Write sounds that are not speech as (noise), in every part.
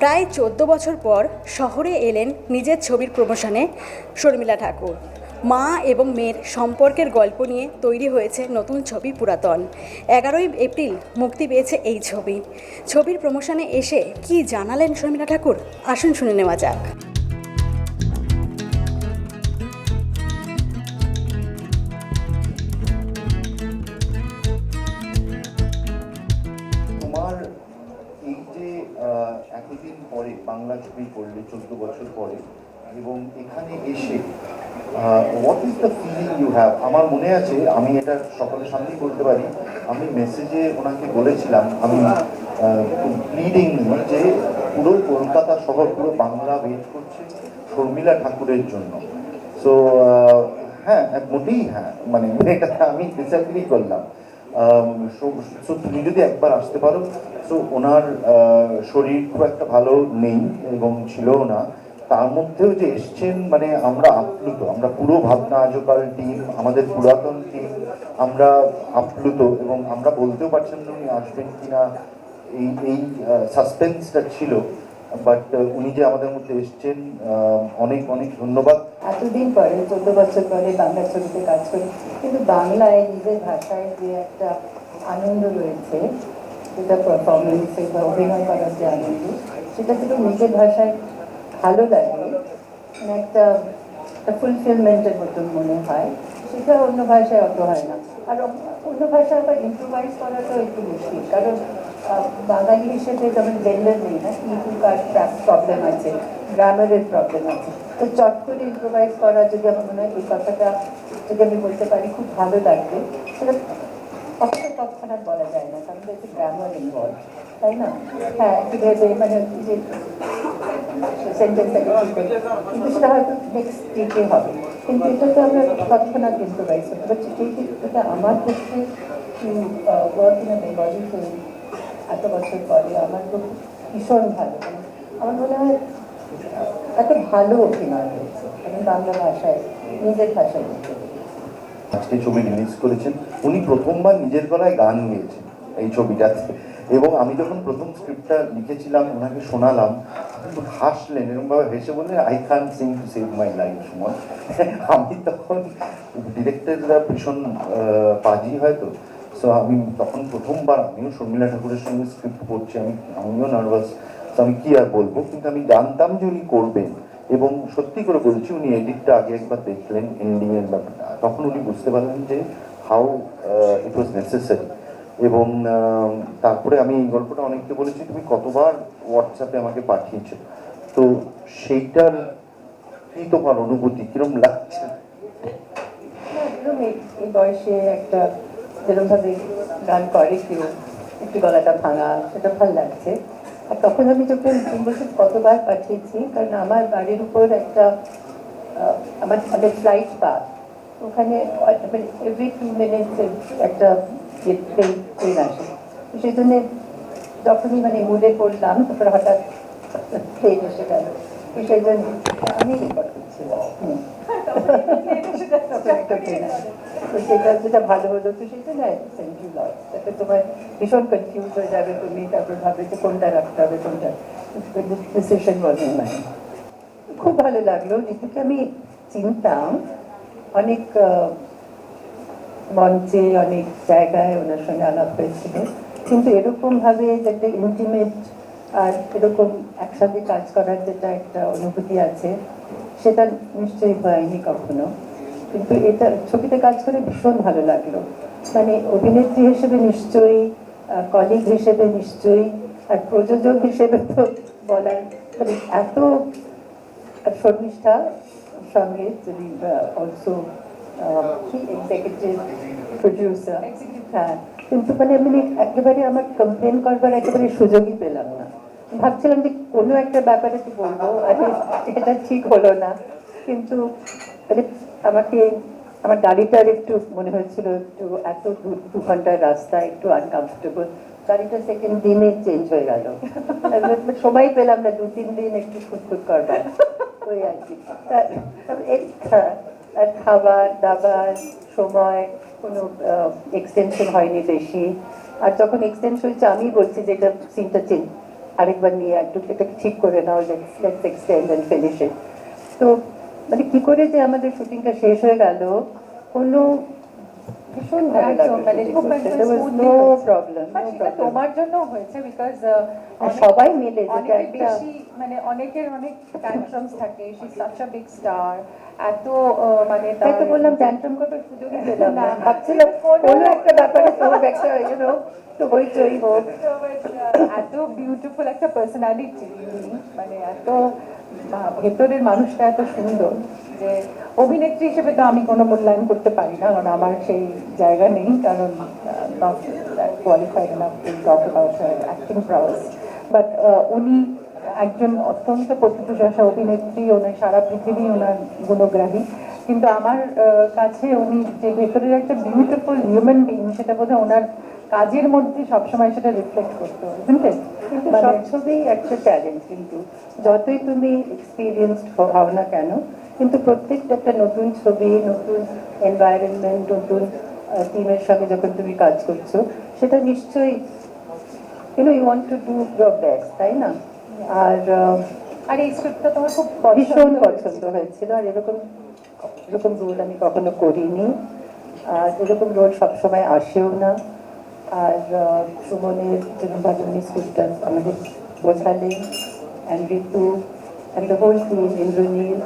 প্রায় চোদ্দ বছর পর শহরে এলেন নিজের ছবির প্রমোশনে শর্মিলা ঠাকুর। মা এবং মেয়ের সম্পর্কের গল্প নিয়ে তৈরি হয়েছে নতুন ছবি পুরাতন। এগারোই এপ্রিল মুক্তি পেয়েছে এই ছবি। ছবির প্রমোশনে এসে কি জানালেন শর্মিলা ঠাকুর? আসুন শুনে নেওয়া যাক। বাংলা ছবি করলে চোদ্দ বছর পরে। এবং এখানে এসে what is the feeling you have আমার মনে আছে, আমি এটা সকলের সামনেই বলতে পারি, আমি মেসেজে ওনাকে বলেছিলাম, আমি প্লিডিং যে পুরো কলকাতা শহর পুরো বাংলা ওয়েট করছে শর্মিলা ঠাকুরের জন্য। সো হ্যাঁ মোটেই হ্যাঁ মানে এটা আমি ডিসঅ্যাগ্রি করলাম। সো তুমি যদি একবার আসতে পারো সো ওনার শরীর খুব একটা ভালো নেই এবং ছিলও না। তার মধ্যেও যে এসছেন মানে আমরা আপ্লুত। আমরা পুরো ভাবনা আজকাল টিম আমাদের পুরাতন টিম আমরা আপ্লুত এবং আমরা বলতেও পারছিলাম না উনি আসবেন কিনা। এই এই সাসপেন্সটা ছিল। বাট উনি যে আমাদের মধ্যে এসছেন অনেক অনেক ধন্যবাদ। এতদিন পরে, চোদ্দ বছর পরে বাংলা ছবিতে কাজ করি, কিন্তু বাংলায় নিজের ভাষায় যে একটা আনন্দ রয়েছে যেটা পারফরমেন্সে বা অভিনয় করার যে আনন্দ, সেটা শুধু নিজের ভাষায় ভালো লাগে। মানে একটা ফুলফিলমেন্টের মতন মনে হয়। সেটা অন্য ভাষায় অত হয় না। আর অন্য ভাষায় আবার ইম্প্রোভাইজ করাটাও একটু মুশকিল, কারণ বাঙালি হিসেবে যেমন জেন্ডার নেই না ইটু কার প্রবলেম আছে, গ্রামারের প্রবলেম আছে। তো চট করে ইম্প্রোভাইজ করা যদি আমার মনে হয়, এই কথাটা যদি আমি বলতে পারি, খুব ভালো লাগবে। সেটা অতটা তৎক্ষণাৎ বলা যায় না, কারণ একটু গ্রামার ইনভলভ তাই না? হ্যাঁ কীভাবে মানে যে সেন্টেন্সটাকে কিন্তু সেটা হয়তো নেক্সট ডেটে হবে। কিন্তু এটা তো আমরা তৎক্ষণাৎ ইম্প্রোভাইজ করতে পারছি। সেই আমার ক্ষেত্রে ওয়ার্ক ইন বেঙ্গলি ফিল্ম এত বছর পরে আমার তো ভীষণ ভালো আমার মনে হয় এত ভালো অভিনয় হয়েছে। এবং বাংলা ভাষায়, নিজের ভাষায় আজকে ছবি রিলিজ করেছেন, উনি প্রথমবার নিজের গলায় গান গেয়েছেন এই ছবিটাতে। এবং আমি যখন প্রথম স্ক্রিপ্টটা লিখেছিলাম, ওনাকে শোনালাম হাসলেন এরকমভাবে হেসে বললেন I can sing to save my life সময় আমি তখন ডিরেক্টররা ভীষণ পাজি হয়তো সো আমি তখন প্রথমবার আমিও শর্মিলা ঠাকুরের সঙ্গে স্ক্রিপ্ট করছি, আমি আমিও নার্ভাস তো আমি কি আর বলব? কিন্তু আমি জানতাম যে উনি করবেন এবং সত্যি করে বলছি, উনি এডিটটা আগে একবার দেখলেন এন্ডিং এর ব্যাপারটা তখন উনি বুঝতে পারলেন যে হাউ ইট ওয়াজ নেসেসারি এবং তারপরে আমি এই গল্পটা অনেককে বলেছি, তুমি কতবার হোয়াটসঅ্যাপে আমাকে পাঠিয়েছ? তো সেইটার কি তোমার অনুভূতি? কিরম লাগছে? একদম এই বয়সে একটা যেরকমভাবে গান করে কেউ। একটু গলাটা ভাঙা, সেটা ভালো লাগছে। আর তখন আমি যখন তিন বছর কতবার পাঠিয়েছি, কারণ আমার বাড়ির উপর একটা আমার আমাদের ফ্লাইট পাস ওখানে এভরি টু মিনিটস একটা ট্রেন আসে। তো সেই জন্যে যখনই মানে মুডে পড়লাম, তারপর হঠাৎ ট্রেন এসে গেল। তো সেই জন্য আমি করছিলাম সেটা যেটা ভালো হলো তো সেটা না সেন্ট ইউ তোমার ভীষণ কনফিউজ হয়ে যাবে তুমি তারপর ভাবে কোনটা রাখতে হবে কোনটা ডিসিশন মানে খুব ভালো লাগল যেটাকে আমি চিনতাম অনেক মঞ্চে অনেক জায়গায় ওনার সঙ্গে আলাপ হয়েছিল কিন্তু এরকম ভাবে যেটা ইন্টিমেট আর এরকম একসাথে কাজ করার যেটা একটা অনুভূতি আছে সেটা নিশ্চয়ই হয়নি কখনো। কিন্তু এটা ছবিতে কাজ করে ভীষণ ভালো লাগল। মানে অভিনেত্রী হিসেবে নিশ্চয়ই কলিগ হিসেবে নিশ্চয়ই আর প্রযোজক হিসেবে তো বলার মানে এত শর্মিষ্ঠা সঙ্গে যদি অলসো কি এক্সিকিউটিভ প্রডিউসার হ্যাঁ কিন্তু মানে আমি একেবারে আমার কমপ্লেন করবার একেবারে সুযোগই পেলাম না। ভাবছিলাম যে কোনো একটা ব্যাপারে কি বলব? এটা ঠিক হলো না। কিন্তু আমাকে, আমার গাড়িটার একটু মনে হয়েছিল, একটু, এত দু- ঘণ্টার রাস্তা, একটু আনকমফোর্টেবল গাড়িটা সেকেন্ড দিনে চেঞ্জ হয়ে গেল। সময় পেলাম না, দু, তিন দিন একটু খুঁতখুত করবার। ওই আর কি। আর খাবার, দাবার, সময়, কোনো এক্সটেনশন হয়নি বেশি। আর যখন এক্সটেনশন হয়েছে, আমি বলছি যে এটা সিনটা চেঞ্জ আরেকবার নিয়ে একটু সেটাকে ঠিক করে নাও লেটস এক্সটেন্ড অ্যান্ড ফিনিশ তো মানে কী করে যে আমাদের শুটিংটা শেষ হয়ে গেল? কোনো ভীষণ ভালো মানে লাগল তোমার জন্য হয়েছে বিকজ সবাই মিলে যেটা বেশি মানে অনেকের অনেক ট্যান্ট্রামস থাকে। She such a big star এত মানে তাই তো বললাম ট্যান্ট্রাম সুযোগই (laughs) পেলাম না। না, না। ভাবছিলাম কোনো একটা ব্যাপারে তোর একটা ইউনো তো হইচই। হোক এত বিউটিফুল একটা পার্সোনালিটি মানে এত ভেতরের মানুষটা এত সুন্দর। যে অভিনেত্রী হিসেবে তো আমি কোনো মূল্যায়ন করতে পারি না, কারণ আমার সেই জায়গা নেই, কারণ কোয়ালিফাইড অ্যাক্টিং বাট উনি একজন অত্যন্ত প্রতিভাশা অভিনেত্রী, ওনার সারা পৃথিবী ওনার গুণগ্রাহী। কিন্তু আমার কাছে উনি যে ভেতরের একটা বিউটিফুল হিউম্যান বিং সেটা বোধহয় ওনার কাজের মধ্যে সবসময় সেটা রিফ্লেক্ট করতো বুঝলেন কিন্তু মানে সব ছবি একটা চ্যালেঞ্জ কিন্তু। যতই তুমি এক্সপিরিয়েন্সড হও না কেন কিন্তু প্রত্যেকটা একটা নতুন ছবি নতুন এনভায়রনমেন্ট নতুন টিমের সঙ্গে যখন তুমি কাজ করছ সেটা নিশ্চয়ই you know you want to do your best তাই না? আর আর এই স্ক্রিপ্টটা তোমার খুব ভীষণ পছন্দ হয়েছিল আর এরকম এরকম রোল আমি কখনো করিনি। আর এরকম রোল সবসময় আসেও না। আর আহ, সুমনের যেরকমভাবে উনি স্কুলটা আমাদের বোঝালেন and Ritu and the whole team Indraneel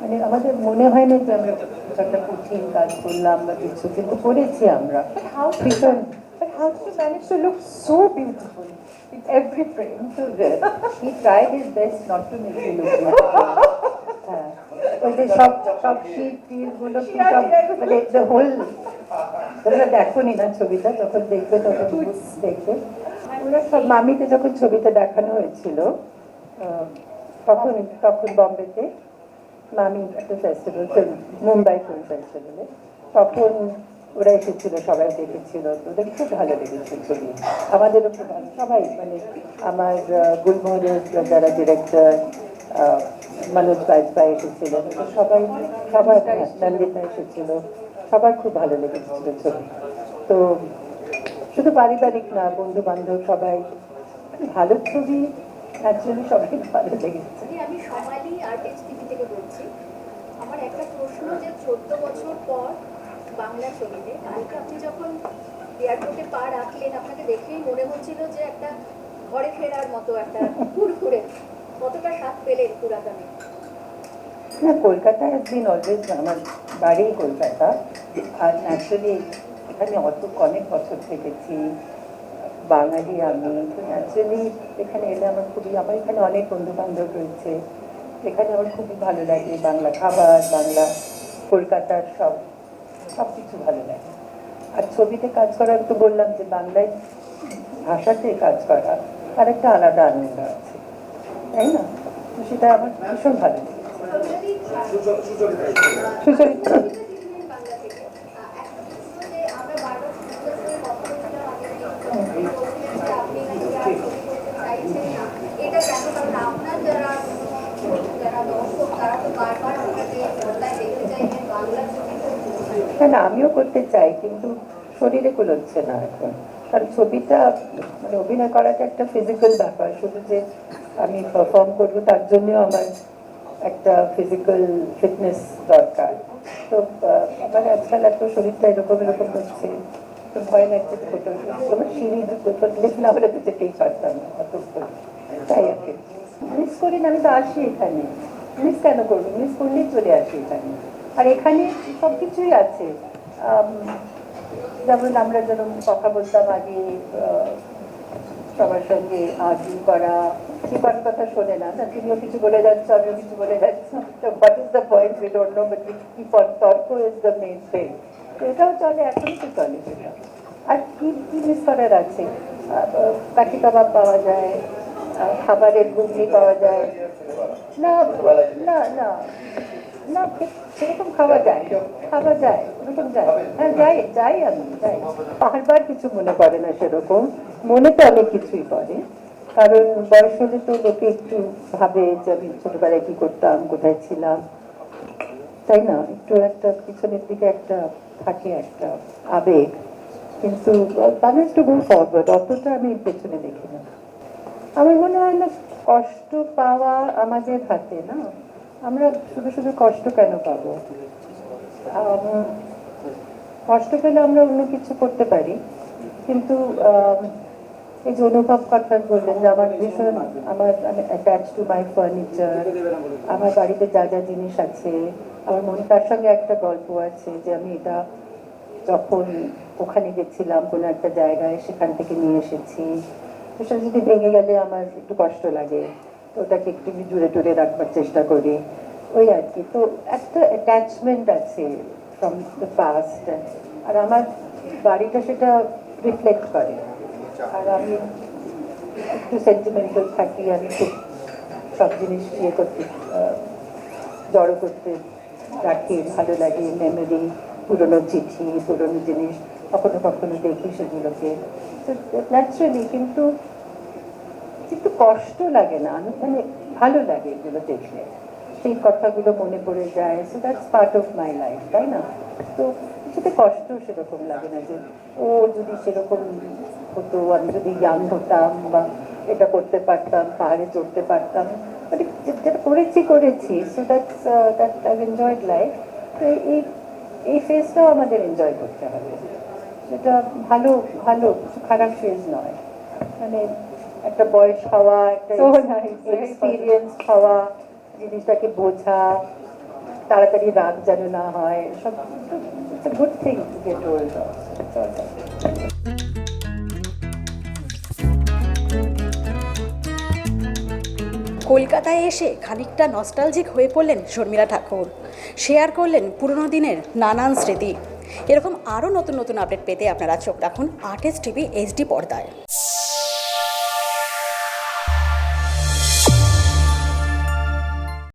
মানে আমাদের মনে হয় না যে আমরা কিছু একটা কঠিন কাজ করলাম বা কিছু কিন্তু করেছি আমরা। হাউ ভীষণ But how did you manage to look so beautiful in every frame? he tried his best not to make you look beautiful. হ্যাঁ, ওই যে সব সব শীত টিলগুলো কি সব মানে the whole (laughs) তোমরা দেখোনি না ছবিটা যখন দেখবে তখন (laughs) দেখবে। ওরা সব মামিতে যখন ছবিটা দেখানো হয়েছিল তখন তখন বম্বেতে মামি একটা ফেস্টিভ্যাল মুম্বাই ফিল্ম ফেস্টিভ্যালে তখন ওরা এসেছিল সবাই দেখেছিল। ওদের খুব ভালো লেগেছে ছবি। আমাদেরও খুব ভালো সবাই মানে আমার গুলমোহরের যারা ডিরেক্টর মনোজ বাজপাই এসেছিলেন সবাই হ্যাঁ, নন্দিতা এসেছিল। সবার খুব ভালো লেগেছিল ছবি। তো শুধু পারিবারিক না বন্ধু বান্ধব সবাই ভালো ছবি অ্যাকচুয়ালি সবাই ভালো লেগেছে। আমি সমালি আর্টিস্ট থেকে বলছি। আমার একটা প্রশ্ন যে চোদ্দ বছর পর বাংলা ছবিতে, কালকে আপনি যখন এয়ারপোর্টে পা রাখলেন, আপনাকে দেখেই মনে হচ্ছিল যে একটা ঘরে ফেরার মতো একটা কুরকুরে কতটা স্বাদ পেলেন পুরাতনে। না কলকাতা হ্যাজ বিন অলওয়েজ আমার বাড়ি কলকাতা। আর ন্যাচারালি এখানে অত অনেক বছর থেকেছি। বাঙালি আমি। তো ন্যাচারালি এখানে এলে আমার খুবই, আমার এখানে অনেক বন্ধু বান্ধব রয়েছে। এখানে আমার খুবই ভালো লাগে। বাংলা খাবার, বাংলা কলকাতার সব সব কিছু ভালো লাগে। আর ছবিতে কাজ করার তো বললাম যে বাংলায় ভাষাতে কাজ করা আর একটা আলাদা আনন্দ আছে। তাই না? তো সেটা আমার ভীষণ ভালো লেগেছে না, আমিও করতে চাই, কিন্তু শরীরে কুলোচ্ছে না এখন। কারণ ছবিটা মানে অভিনয় করাটা একটা ফিজিক্যাল ব্যাপার, শুধু যে আমি পারফর্ম করব তার জন্যও আমার একটা ফিজিক্যাল ফিটনেস দরকার। তো আমার আজকাল এত শরীরটা এরকম এরকম হচ্ছে। তো ভয় লাগছে ছোটো তোমার সিঁড়ি লিফট না হলে তো যেতেই পারতাম না, অত তাই আর কি। মিস করি না, আমি তো আসি এখানে। মিস কেন করব? মিস করলেই চলে আসি এখানে। আর এখানে সব কিছুই আছে যেমন আমরা যেরকম কথা বলতাম আগে সবার সঙ্গে আর্জি করা কারোর কথা শোনে না। না তুমিও কিছু বলে যাচ্ছ আমিও কিছু বলে যাচ্ছি what is the point we don't know but কি তর্ক ইজ দ্য মেইন থিং এটাও চলে এখনই তো চলে আর কি কি মিস আছে? কাঠি কাবাব পাওয়া যায় খাবারের ঘুগনি পাওয়া যায়। না না না। না সেরকম খাওয়া যায় খাওয়া যায় হ্যাঁ যাই যাই আমি যাই বারবার কিছু মনে করে না সেরকম। মনে তো অনেক কিছুই পড়ে কারণ বয়স হলে তো লোকে একটু ভাবে যে আমি ছোটবেলায় কি করতাম, কোথায় ছিলাম। তাই না? একটু একটা পিছনের দিকে একটা থাকে একটা আবেগ। কিন্তু মানুষ একটু গো ফরওয়ার্ড অতটা আমি পেছনে দেখি না। আমার মনে হয় না, কষ্ট পাওয়া আমাদের হাতে না? আমরা শুধু শুধু কষ্ট কেন পাবো? কষ্ট পেলে আমরা অন্য কিছু করতে পারি, কিন্তু এই যে অনুভব কথা বললেন যে আমার ভীষণ, আমার, আমি অ্যাটাচ টু মাই ফার্নিচার আমার বাড়িতে যা যা জিনিস আছে, আমার মনে তার সঙ্গে একটা গল্প আছে যে আমি এটা যখন ওখানে গেছিলাম কোনো একটা জায়গায় সেখান থেকে নিয়ে এসেছি সেটা যদি ভেঙে গেলে আমার একটু কষ্ট লাগে। ওটাকে একটু জুড়ে টুড়ে রাখবার চেষ্টা করি। ওই আর কি। তো একটা অ্যাটাচমেন্ট আছে ফ্রম দ্য পাস্ট আর আমার বাড়িটা সেটা রিফ্লেক্ট করে। আর আমি একটু সেন্টিমেন্টাল থাকি, আমি খুব সব জিনিস ইয়ে করতে জড়ো করতে রাখি। ভালো লাগে মেমোরি পুরনো চিঠি, পুরনো জিনিস। কখনো কখনো দেখি সেগুলোকে। তো ন্যাচারালি কিন্তু কিন্তু কষ্ট লাগে না মানে ভালো লাগে এগুলো দেখলে। সেই কথাগুলো মনে পড়ে যায় so that's part of my life তাই না? তো কিছুতে কষ্ট সেরকম লাগে না যে, ও যদি সেরকম হতো, আমি যদি ইয়াং হতাম বা এটা করতে পারতাম, পাহাড়ে চড়তে পারতাম মানে যেটা করেছি করেছি so that's that I enjoyed life তো এই এই ফেজটাও আমাদের এনজয় করতে হবে। সেটা ভালো ভালো খারাপ ফেজ নয়। মানে একটা বয়স হওয়া একটা এক্সপিরিয়েন্স হওয়া জিনিসটাকে বোঝা তাড়াতাড়ি রাগ যেন না হয় সব it's good thing to get old কলকাতায় এসে খানিকটা নস্টালজিক হয়ে পড়লেন শর্মিলা ঠাকুর। শেয়ার করলেন পুরনো দিনের নানান স্মৃতি। এরকম আরও নতুন নতুন আপডেট পেতে আপনারা চোখ রাখুন আর্টিস্ট টিভি এইচডি পর্দায়।